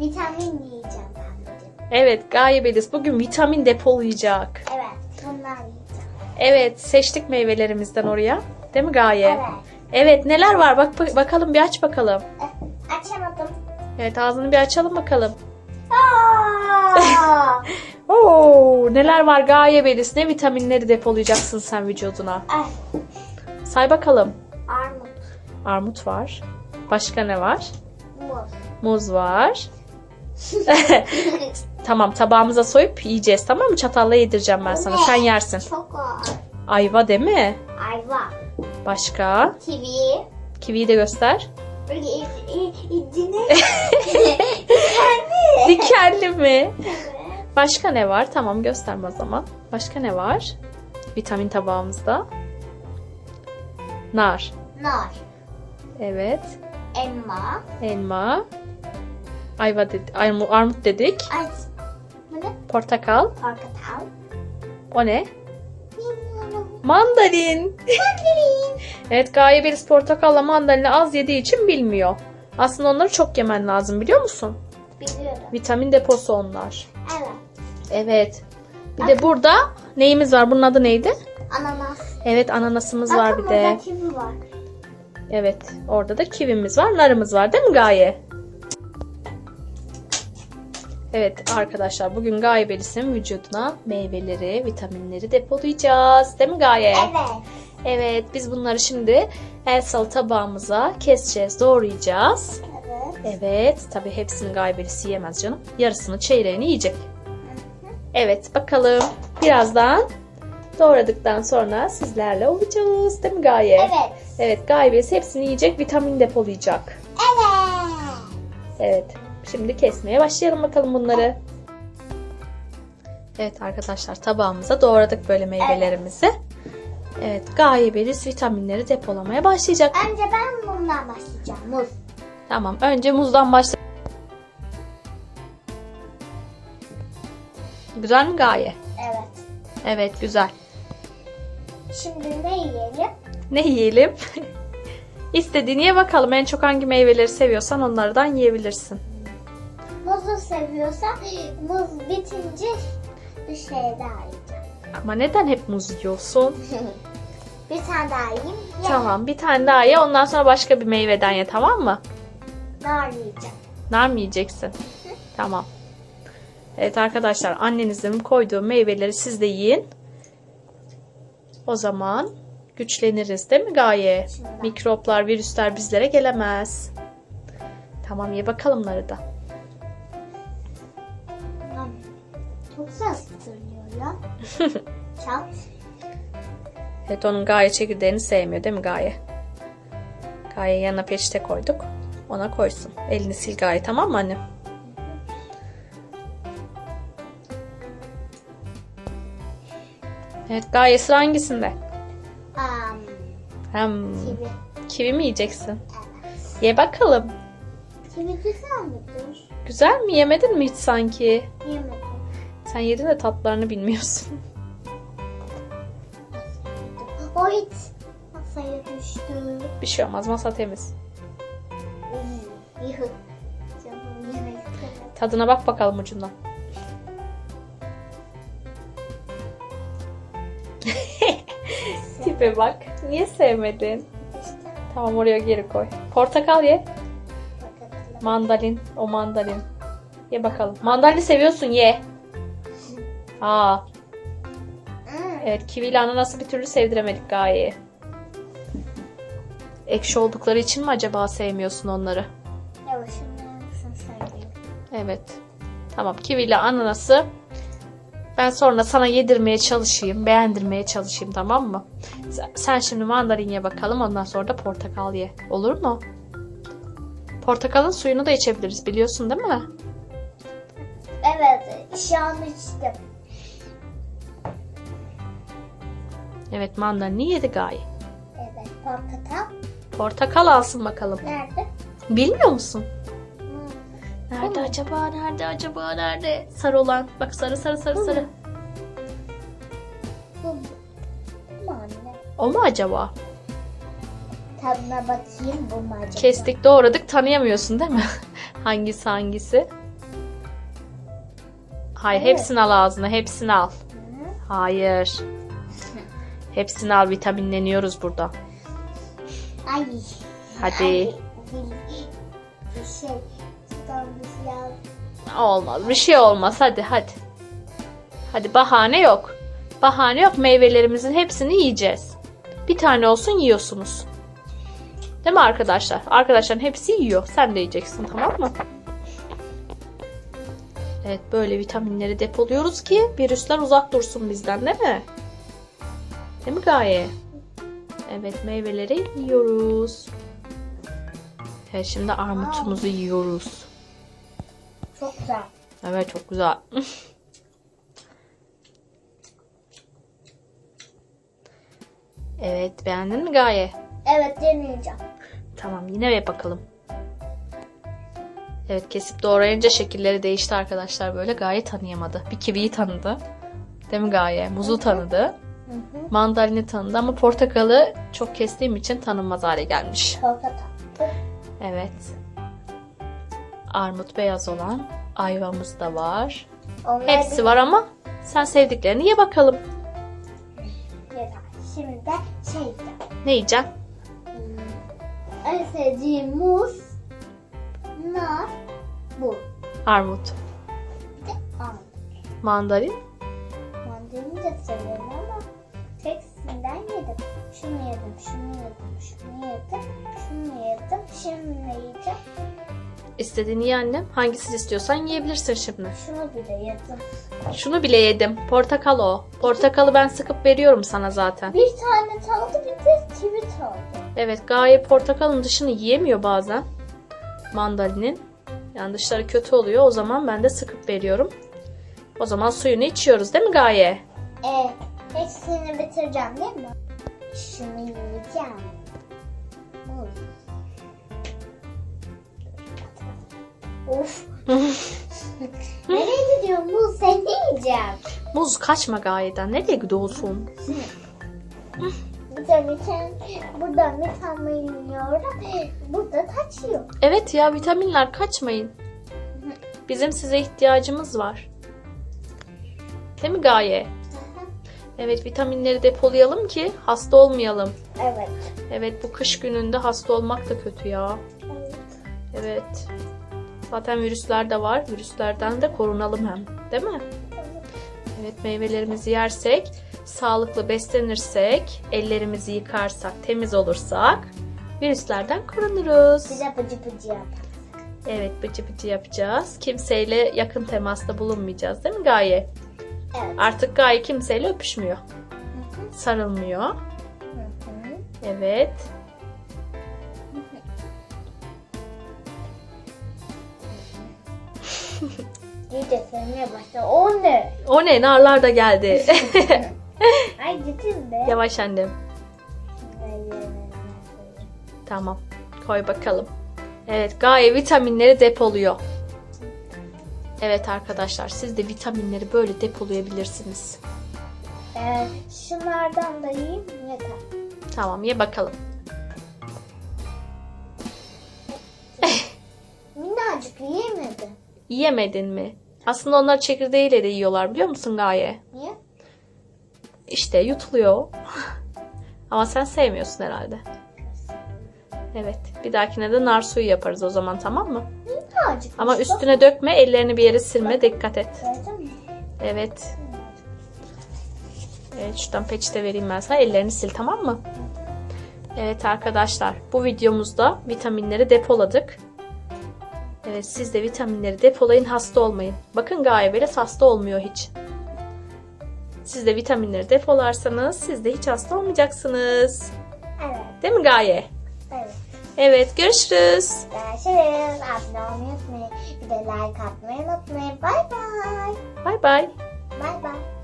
Vitamin yiyeceğim ben bugün. Evet Gaye bugün vitamin depolayacak. Evet. Bunlar yiyeceğim. Evet seçtik meyvelerimizden oraya. Değil mi Gaye? Evet. Evet neler var bak bak- bakalım bir aç bakalım. Eh, Açamadım. Evet ağzını bir açalım bakalım. Oo neler var Gaye Beliz ne vitaminleri depolayacaksın sen vücuduna. Ay, Say bakalım. armut, Armut var. Başka ne var? muz. Muz var. Tamam tabağımıza soyup yiyeceğiz tamam mı? Çatalla yedireceğim ben sana. Sen yersin. Çok ağır. Ayva değil mi? Ayva, Başka? kivi, Kiviyi de göster. böyle i- i- içine Dikenli mi? Başka ne var? Tamam gösterme o zaman. Başka ne var? Vitamin tabağımızda. Nar. nar, Evet. elma, Elma. Ayva dedi, armu- armut dedik. ay, bu ne? Portakal. Portakal. O ne? Bilmiyorum. Mandalin. Mandarin. Evet Gaye Beliz portakalla mandalini az yediği için bilmiyor. Aslında onları çok yemen lazım biliyor musun? Biliyorum. Vitamin deposu onlar. Evet. Evet. Bir de burada neyimiz var? Bunun adı neydi? Ananas. Evet ananasımız var Bakın bir de. kivi var. Evet orada da kivimiz var, narımız var değil mi Gaye? Evet arkadaşlar bugün Gaye Belis'in vücuduna meyveleri, vitaminleri depolayacağız. Değil mi Gaye? Evet. Evet biz bunları şimdi el sal tabağımıza keseceğiz, doğrayacağız. Evet. Evet tabi hepsini Gaye Belis yiyemez canım. Yarısını çeyreğini yiyecek. Evet bakalım birazdan doğradıktan sonra sizlerle olacağız değil mi Gaye? Evet. Evet Gaye Belis hepsini yiyecek, vitamin depolayacak. Evet. Evet. Şimdi kesmeye başlayalım bakalım bunları. Evet arkadaşlar tabağımıza doğradık böyle meyvelerimizi. Evet Gaye Beliz vitaminleri depolamaya başlayacak. Önce ben bundan başlayacağım. Muz. Tamam önce muzdan başla. Güzel mi Gaye? Evet. Evet güzel. Şimdi ne yiyelim? Ne yiyelim? İstediğini ye bakalım. En çok hangi meyveleri seviyorsan onlardan yiyebilirsin. Muzu seviyorsan muz bitince bir şey daha yiyeceğim. Ama neden hep muz yiyorsun? bir tane daha yiyeyim. Ya Tamam bir tane daha ye ondan sonra başka bir meyveden ye tamam mı? nar yiyeceğim. Nar mı yiyeceksin? Tamam. Evet arkadaşlar annenizin koyduğu meyveleri siz de yiyin. O zaman güçleniriz değil mi Gaye? Şimdi. Mikroplar, virüsler bizlere gelemez. Tamam ye bakalım narı da. Çok geliyor ya. Çat. Evet onun Gaye çekirdeğini sevmiyor değil mi Gaye? Gaye yanına peçete koyduk. Ona koysun. Elini sil Gaye tamam mı annem? Evet Gaye sıra hangisinde? Um, Hem kivi. kivi mi yiyeceksin? Evet. Ye bakalım. Kivi güzel midir? Güzel mi? Yemedin mi hiç sanki? Yemedim. Sen yedin de tatlarını bilmiyorsun. O it masaya düştü. Bir şey olmaz. Masa temiz. Canım yemek istemedi. Tadına bak bakalım ucundan. Tipe bak. Niye sevmedin? Tamam oraya geri koy. Portakal ye. Mandalin. O mandalin. Ye bakalım. Mandalini seviyorsun ye. Aa, evet kivi ile ananası bir türlü sevdiremedik Gaye'ye. Ekşi oldukları için mi acaba sevmiyorsun onları? Yavaşını söyleyeyim. Evet. Tamam kivi ile ananası ben sonra sana yedirmeye çalışayım, beğendirmeye çalışayım tamam mı? Sen- şimdi mandalin ye bakalım ondan sonra da portakal ye. Olur mu? Portakalın suyunu da içebiliriz biliyorsun değil mi? Evet, şu an içtim. Evet mandalini yedi Gaye. Evet, portakal. Portakal alsın bakalım. Nerede? Bilmiyor musun? Hmm. Nerede acaba? Nerede acaba? Nerede? Sarı olan. Bak sarı sarı sarı sarı. Bu mu? Bu mu anne? O mu acaba? Tadına bakayım bu mu acaba? Kestik doğradık tanıyamıyorsun değil mi? hangisi hangisi? Hayır Evet. hepsini al ağzına hepsini al. Hı. Hayır. Hepsini al vitaminleniyoruz burada. Ay. Hadi. Ay, Bir, bir şey. Olmaz bir şey olmaz hadi hadi. Hadi bahane yok. Bahane yok meyvelerimizin hepsini yiyeceğiz. Bir tane olsun yiyorsunuz. Değil mi arkadaşlar? Arkadaşların hepsi yiyor. Sen de yiyeceksin tamam mı? Evet böyle vitaminleri depoluyoruz ki virüsler uzak dursun bizden değil mi? Değil mi Gaye? Evet meyveleri yiyoruz. Evet şimdi armutumuzu yiyoruz. Çok güzel. Evet çok güzel. evet beğendin mi Gaye? Evet deneyeceğim. Tamam yine ve bakalım. Evet kesip doğrayınca şekilleri değişti arkadaşlar böyle. Gaye tanıyamadı. Bir kiviyi tanıdı. Değil mi Gaye? Muzu tanıdı. Hı hı. Mandalini tanıdı ama portakalı çok kestiğim için tanınmaz hale gelmiş. Tatlı. Evet. Armut beyaz olan ayvamız da var. Onlar Hepsi var ama sen sevdiklerini ye bakalım. Yeter. Şimdi de şey yiyeceğim. Ne yiyeceksin? Hmm, En sevdiğim muz, nar, bu. Armut, Bir de armut. mandalin. Mandalini de seviyorum yedim. Şunu yedim, şunu yedim, şunu yedim, şunu yedim. Şimdi ne yiyeceğim? İstediğini ye annem. Hangisini istiyorsan yiyebilirsin şimdi. Şunu bile yedim. Şunu bile yedim. Portakal o. Portakalı ben sıkıp veriyorum sana zaten. Bir tane kaldı, bir de kivi kaldı. Evet Gaye portakalın dışını yiyemiyor bazen. Mandalinin. Yani dışları kötü oluyor. O zaman ben de sıkıp veriyorum. O zaman suyunu içiyoruz değil mi Gaye? E, hepsini bitireceğim değil mi? Şunu yiyeceğim. Muz. Of. Nereye gidiyor muz? Sen ne yiyeceğim? Muz kaçma Gaye'den. Nereye gidiyorsun? Vitamin, buradan vitamin yiyorum. Burada kaçıyor. Evet ya vitaminler kaçmayın. Bizim size ihtiyacımız var. Değil mi Gaye? Evet vitaminleri depolayalım ki hasta olmayalım. Evet. Evet bu kış gününde hasta olmak da kötü ya. evet. Evet. Zaten virüsler de var. Virüslerden de korunalım hem. Değil mi? Evet meyvelerimizi yersek, sağlıklı beslenirsek, ellerimizi yıkarsak, temiz olursak virüslerden korunuruz. Bize bıcı bıcı yap. Evet bıcı bıcı yapacağız. Kimseyle yakın temasta bulunmayacağız değil mi Gaye? Evet. Artık Gaye kimseyle öpüşmüyor. Hı hı, Sarılmıyor. hı hı. Evet. İyice sevmeye başladı. O ne? O ne? Narlar da geldi. Ay getir be. Yavaş annem. Tamam. Koy bakalım. Evet Gaye vitaminleri depoluyor. Evet arkadaşlar siz de vitaminleri böyle depolayabilirsiniz. Ee, şunlardan da yiyeyim yeter. Tamam ye bakalım. Minnacık yiyemedi. Yiyemedin mi? Aslında onlar çekirdeğiyle de yiyorlar biliyor musun Gaye? Niye? İşte yutuluyor. Ama sen sevmiyorsun herhalde. Evet. Bir dahakine de nar suyu yaparız o zaman tamam mı? Ama üstüne dökme ellerini bir yere silme dikkat et. Evet. Evet şuradan peçete vereyim ben sana. Ellerini sil tamam mı? Evet arkadaşlar bu videomuzda vitaminleri depoladık. Evet siz de vitaminleri depolayın hasta olmayın. Bakın Gaye Veles hasta olmuyor hiç. Siz de vitaminleri depolarsanız siz de hiç hasta olmayacaksınız. Evet. Değil mi Gaye? Evet. Evet görüşürüz. Görüşürüz. Abone olmayı unutmayın. Bir de like atmayı unutmayın. Bay bay. Bay bay. Bay bay.